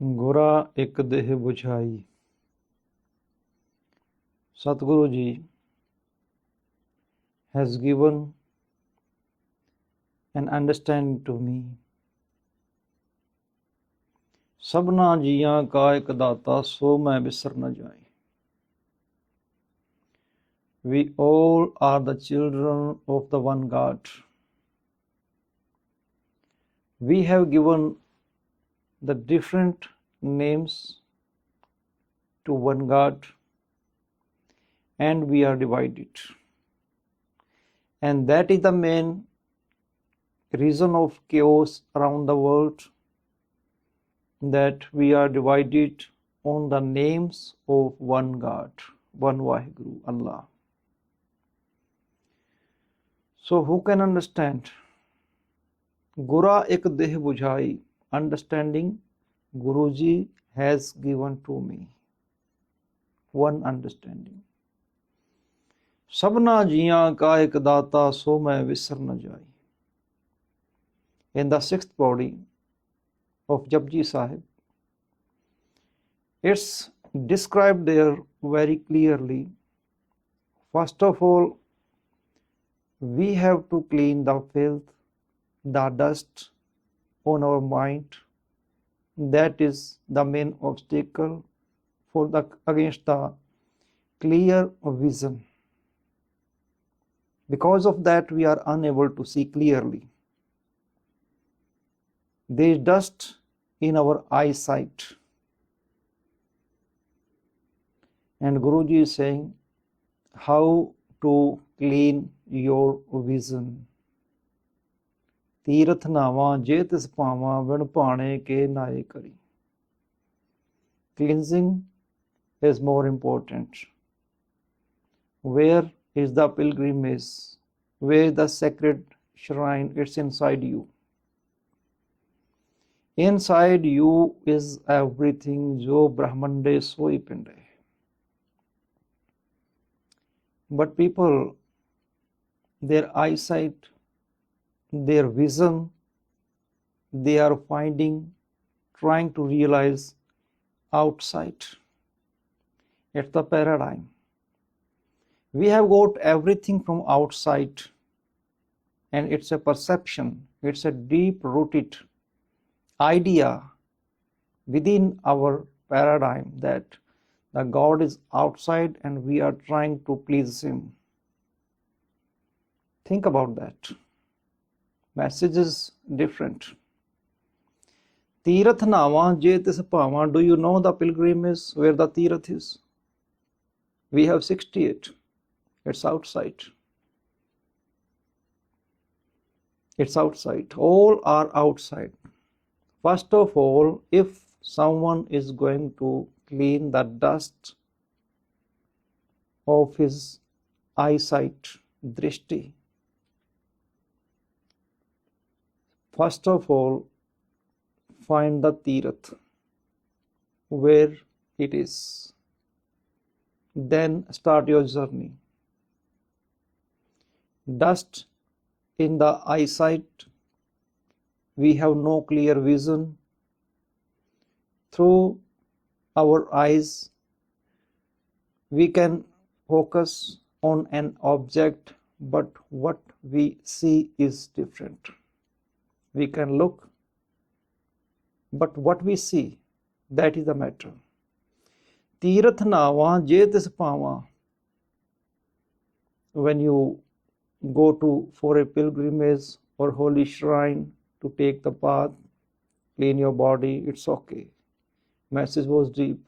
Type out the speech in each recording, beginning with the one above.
गुरा एक देह बुझाई Sadhguru ji has given an understanding to me. सबना जिया का एक दाता सो मैं बिसर न जाए we all are the children of the one God we have given the different names to one God and we are divided. And that is the main reason of chaos around the world that we are divided on the names of one God, one Waheguru, Allah. So, who can understand? Gura ek deh bujhai, understanding Guruji has given to me. One understanding. सबना जिया ka ek दाता so mein visar na jai. In the sixth body of Japji Sahib. It's described there very clearly. First of all, we have to clean the filth, the dust, on our mind. That is the main obstacle for the against the clear vision. Because of that we are unable to see clearly. There is dust in our eyesight. And guruji is saying how to clean your vision ਤੀਰਥ ਨਾਵਾਂ ਜੇ ਤਿਸ ਪਾਵਾਂ ਵਿਣ ਭਾਣੇ ਕੇ ਨਾਏ ਕਰੀ cleansing is more important where is the pilgrimage where the sacred shrine it's inside you inside you is everything jo brahmande soi pinde but people their eyesight their vision they are finding trying to realize outside. It's the paradigm. We have got everything from outside and it's a perception. It's a deep rooted idea within our paradigm that the god is outside and we are trying to please him. Think about that message is different Tirath Nava Jetis Pava. Do you know the pilgrim is where the Tirath is? We have 68. It's outside. It's outside. All are outside. First of all, if someone is going to clean the dust of his eyesight, drishti, first of all find the tirath where it is. Then start your journey. Dust in the eyesight. We have no clear vision. Through our eyes we can focus on an object but what we see is different we can look, but what we see, that is the matter. Tirth nava jetis pava. When you go to for a pilgrimage or holy shrine to take the path, clean your body, it's okay. Message was deep.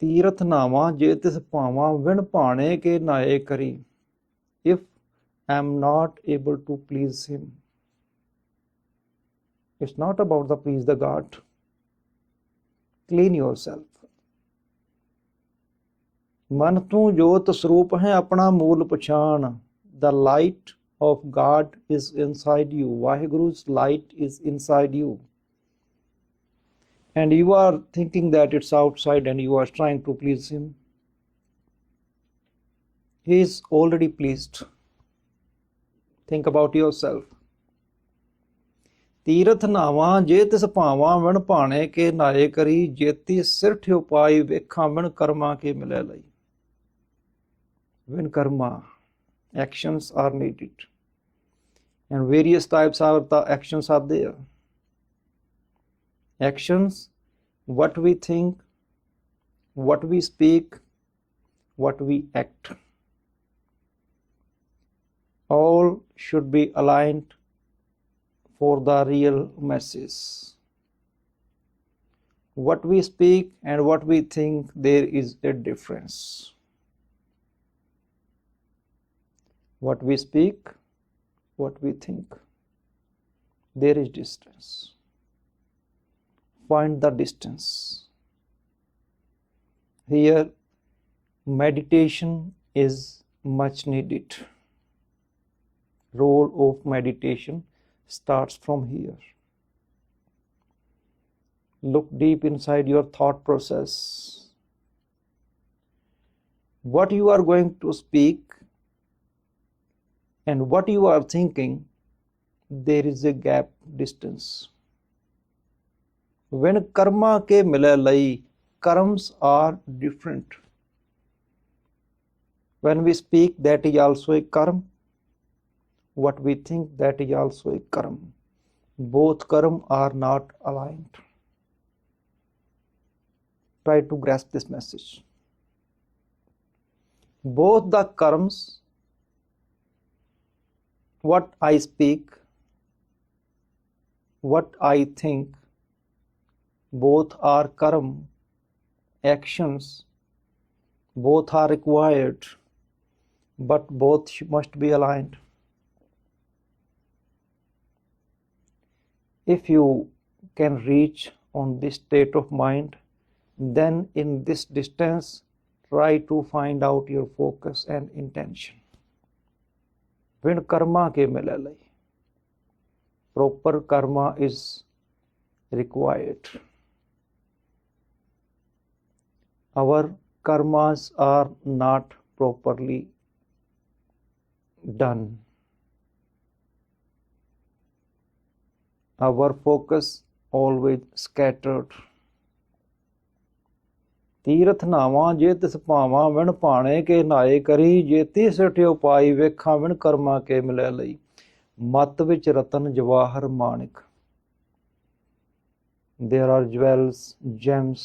तीर्थ नावा जे तिस पावा विण पाने के नाये करी if I am not able to please him it's not about the please the God clean yourself ਮਨ ਤੂੰ ਜੋਤ ਸਰੂਪ ਹੈ ਆਪਣਾ ਮੂਲ ਪਛਾਣ the light of God is inside you Vaheguru's light is inside you and you are thinking that it's outside and you are trying to please him he is already pleased think about yourself ਤੀਰਥ ਨਾਵਾਂ ਜੇ ਤਿਸ ਭਾਵਾਂ ਵਣ ਭਾਣੇ ਕੇ ਨਾਏ ਕਰੀ ਜੇਤੀ ਸਿਰ ਠਿਉ ਪਾਈ ਵੇਖਾਂ ਵਣ ਕਰਮਾਂ ਕੇ ਮਿਲੈ ਲਈ when karma actions are needed and various types of the actions are there actions what we think what we speak what we act all should be aligned for the real message what we speak and what we think there is a difference what we speak, what we think. There is distance. Find the distance. Here, meditation is much needed. Role of meditation starts from here. Look deep inside your thought process. What you are going to speak and what you are thinking, there is a gap distance. When karma ke mila lai, karms are different. When we speak, that is also a karm. What we think, that is also a karm. Both karm are not aligned. Try to grasp this message. Both the karms what I speak, what I think, both are karma, actions, both are required, but both must be aligned. if you can reach on this state of mind then in this distance try to find out your focus and intention. When karma ke milalai. Proper karma is required. Our karmas are not properly done. Our focus always scattered ਤੀਰਥ ਨਾਵਾਂ ਜੇ ਤਿਸ ਭਾਵਾਂ ਵਿਣ ਭਾਣੇ ਕੇ ਨਾਏ ਕਰੀ ਜੇ ਤਿਸ ਠਿਓ ਪਾਈ ਵੇਖਾਂ ਵਿਣ ਕਰਮਾ ਕੇ ਮਿਲੈ ਲਈ ਮਤ ਵਿੱਚ ਰਤਨ ਜਵਾਹਰ ਮਾਣਿਕ there are jewels gems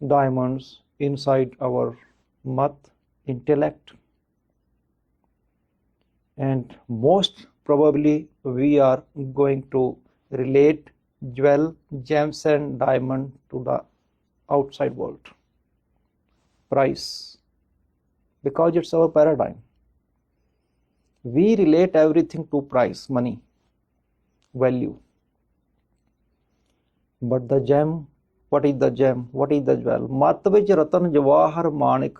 diamonds inside our mat intellect and most probably we are going to relate jewel, gems and diamond to the outside world. Price. Because it's our paradigm. We relate everything to price, money, value. But the gem, what is the gem? What is the jewel? Mat vich ratan jawahar manik.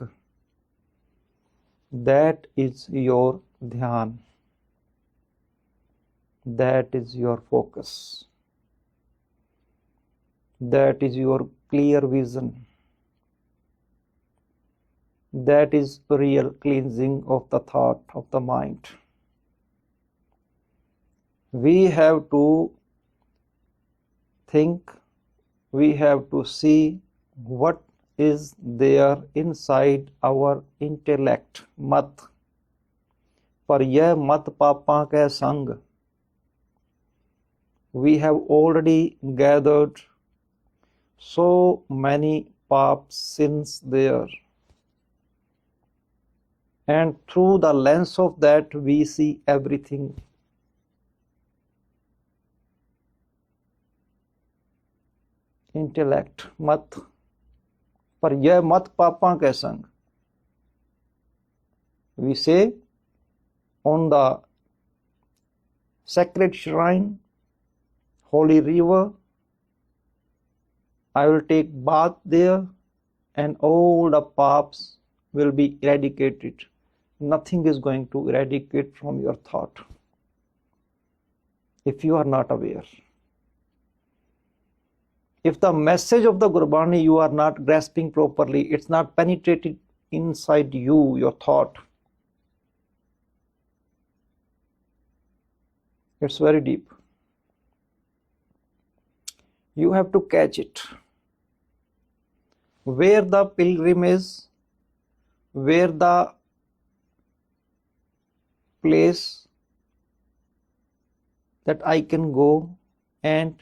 That is your dhyan That is your focus that is your clear vision that is real cleansing of the thought of the mind we have to think we have to see what is there inside our intellect mat पर यह मत पापा के संग we have already gathered so many pap sins there. And through the lens of that, we see everything. Intellect, mat. पर यह मत पापा के संग we say on the sacred shrine holy river I will take bath there and all the paps will be eradicated. Nothing is going to eradicate from your thought if you are not aware. If the message of the Gurbani you are not grasping properly, it's not penetrated inside you, your thought. It's very deep. You have to catch it. Where the pilgrim is where the place that I can go and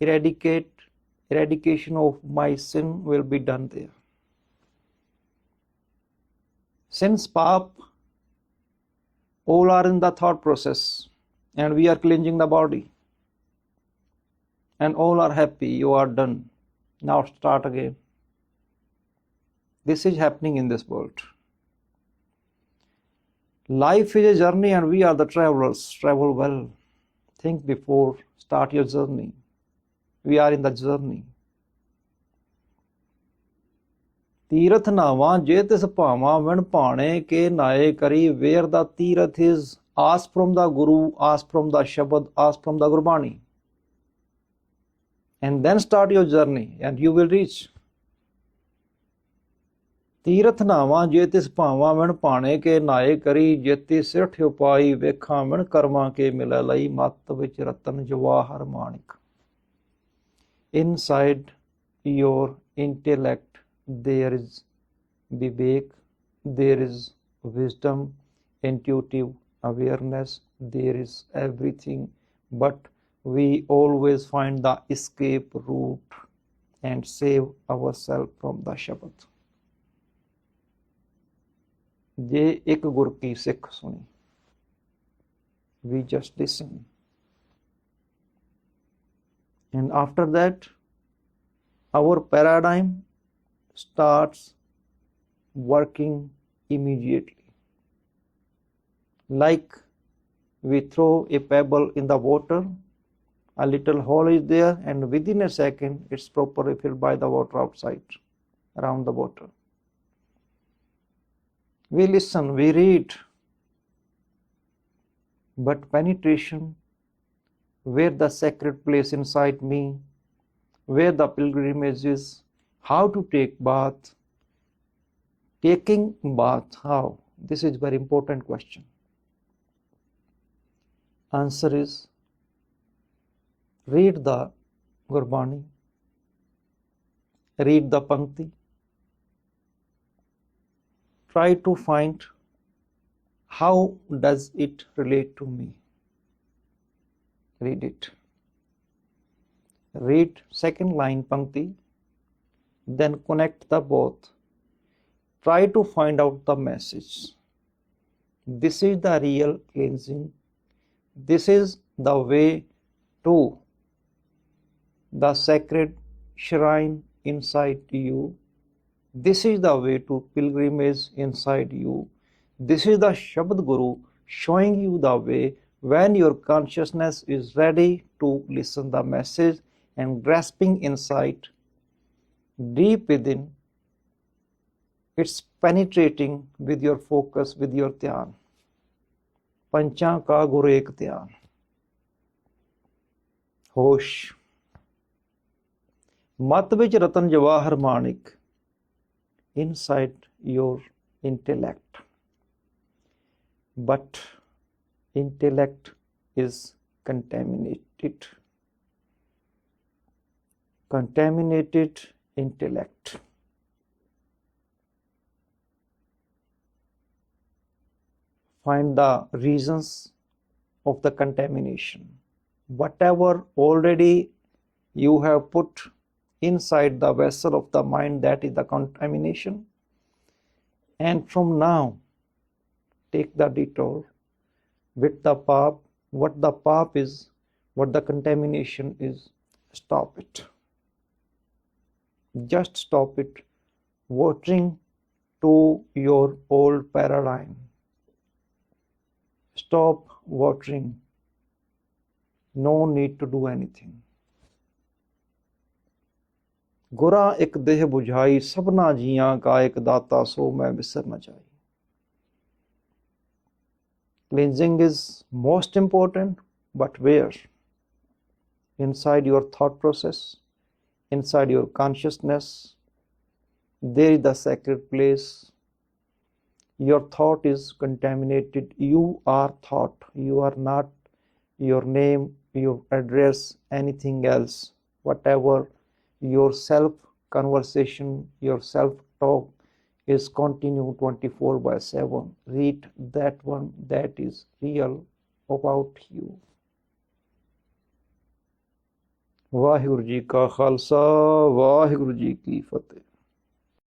eradicate eradication of my sin will be done there. Since pap all are in the thought process and we are cleansing the body and all are happy you are done now start again this is happening in this world life is a journey and we are the travelers travel well think before start your journey we are in the journey ਤੀਰਥ ਨਾਵਾਂ ਜੇ ਤਿਸ ਭਾਵਾਂ ਵਣ ਭਾਣੇ ਕੇ ਨਾਏ ਕਰੀ wear ਦਾ ਤੀਰਥ is ask from the guru ask from the shabad ask from the gurbani and then start your journey and you will reach ਤੀਰਥ ਨਾਵਾਂ ਜੇ ਤਿਸ ਭਾਵਾਂ ਵਣ ਭਾਣੇ ਕੇ ਨਾਏ ਕਰੀ ਜੇਤੀ ਸਿਰਠ ਉਪਾਈ ਵੇਖਾਂ ਵਣ ਕਰਮਾਂ ਕੇ ਮਿਲੈ ਲਈ ਮਤ ਵਿੱਚ ਰਤਨ ਜਵਾਹਰ ਮਾਣਿਕ inside your intellect there is vivek there is wisdom intuitive awareness there is everything but we always find the escape route and save ourselves from the Shabad. We just listen, and after that our paradigm starts working immediately. Like we throw a pebble in the water a little hole is there and within a second it's properly filled by the water outside around the water we listen we read but penetration where the sacred place inside me, where the pilgrimage is, how to take bath, taking bath, how? This is very important question. Answer is read the Gurbani, read the Pankti, try to find how does it relate to me. Read it. Read second line pankti then connect the both. Try to find out the message. This is the real cleansing. This is the way to the sacred shrine inside you. This is the way to pilgrimage inside you. This is the shabad guru showing you the way when your consciousness is ready to listen the message and grasping insight deep within it's penetrating with your focus with your dhyan. Pancha ka guru ek dhyan. ਹੋਸ਼ ਮਤ ਵਿੱਚ ਰਤਨ ਜਵਾਹਰ ਮਾਣਿਕ inside your intellect but intellect is contaminated contaminated intellect find the reasons of the contamination whatever already you have put inside the vessel of the mind that is the contamination. And from now take the detour with the pap. What the pap is what the contamination is stop it. Just stop it watering to your old paradigm. Stop watering. No need to do anything गुरा एक देह बुझाई सबना जिया का एक दाता सो मैं बिसर न जाई cleansing is most important but where inside your thought process inside your consciousness there is the sacred place your thought is contaminated you are thought you are not your name your address anything else whatever your self conversation, your self talk is continue 24 by 7. Read that one that is real about you. Waheguru ji ਕਾ ਖਾਲਸਾ ਵਾਹਿਗੁਰੂ ਜੀ ਕੀ ਫਤਿਹ